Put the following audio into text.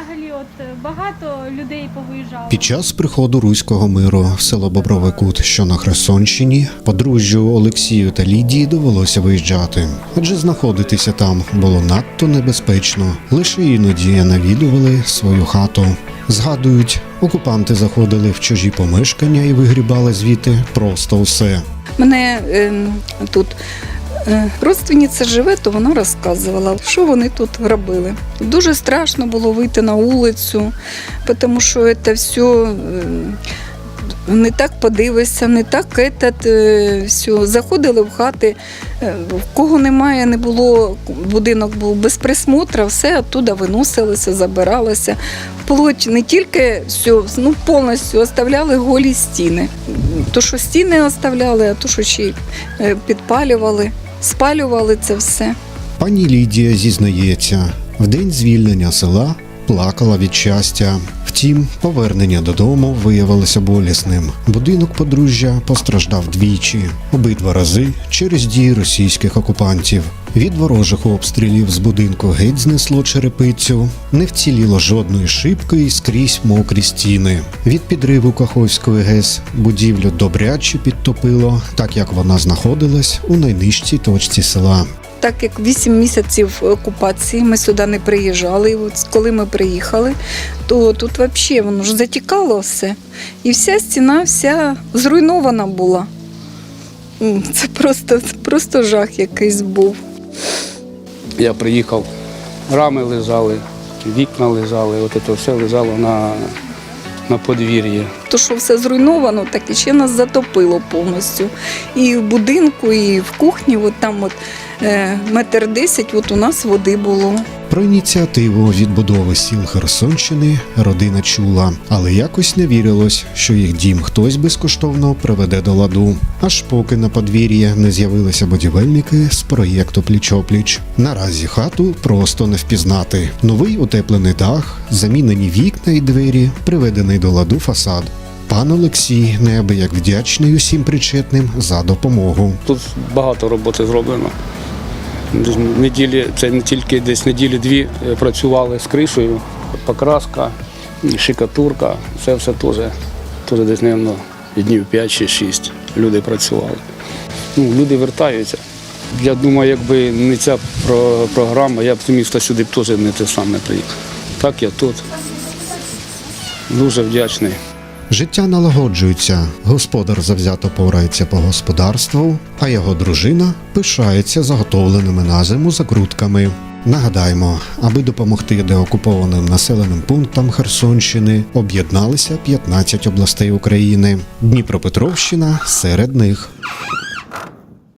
взагалі от е, багато людей повиїжджало. Під час приходу руського миру в село Бобровий Кут, що на Херсонщині, подружжю Олексію та Лідії довелося виїжджати, адже знаходитися там було надто небезпечно. Лише іноді навідували свою хату. Згадують, окупанти заходили в чужі помешкання і вигрібали звідти просто усе. Мене е, тут родственниця живе, то вона розказувала, що вони тут робили. Дуже страшно було вийти на вулицю, тому що це все е, не так подивишся, не так этот, е, все. Заходили в хати, е, в кого немає, не було, будинок був без присмотру, все оттуда виносилося, забиралося. Вплоть не тільки все, ну повністю оставляли голі стіни. То, що стіни оставляли, а то, що ще й е, підпалювали, спалювали це все. Пані Лідія зізнається, в день звільнення села плакала від щастя. Втім, повернення додому виявилося болісним. Будинок подружжя постраждав двічі, обидва рази через дії російських окупантів. Від ворожих обстрілів з будинку геть знесло черепицю, не вціліло жодної шибки і скрізь мокрі стіни. Від підриву Каховської ГЕС будівлю добряче підтопило, так як вона знаходилась у найнижчій точці села. Так як 8 місяців окупації ми сюди не приїжджали. І от коли ми приїхали, то тут взагалі воно ж затікало все. І вся стіна вся зруйнована була. Це просто, просто жах якийсь був. Я приїхав, рами лежали, вікна лежали, от це все лежало на, на подвір'ї. То, що все зруйновано, так і ще нас затопило повністю. І в будинку, і в кухні, от там от, е, метр десять, от у нас води було. Про ініціативу відбудови сіл Херсонщини родина чула, але якось не вірилось, що їх дім хтось безкоштовно приведе до ладу. Аж поки на подвір'ї не з'явилися будівельники з проєкту Пліч-опліч. Наразі хату просто не впізнати. Новий утеплений дах, замінені вікна і двері, приведений до ладу фасад. Пан Олексій неабияк вдячний усім причетним за допомогу. Тут багато роботи зроблено. Неділі, це не тільки десь неділі-дві е, працювали з кришею, покраска, шикатурка, це все теж, теж десь, мабуть, днів 5 чи 6 люди працювали. Ну, люди вертаються. Я думаю, якби не ця про- програма, я б з міста сюди теж не те саме приїхав. Так я тут. Дуже вдячний. Життя налагоджується, господар завзято порається по господарству, а його дружина пишається заготовленими на зиму закрутками. Нагадаємо, аби допомогти деокупованим населеним пунктам Херсонщини, об'єдналися 15 областей України. Дніпропетровщина серед них.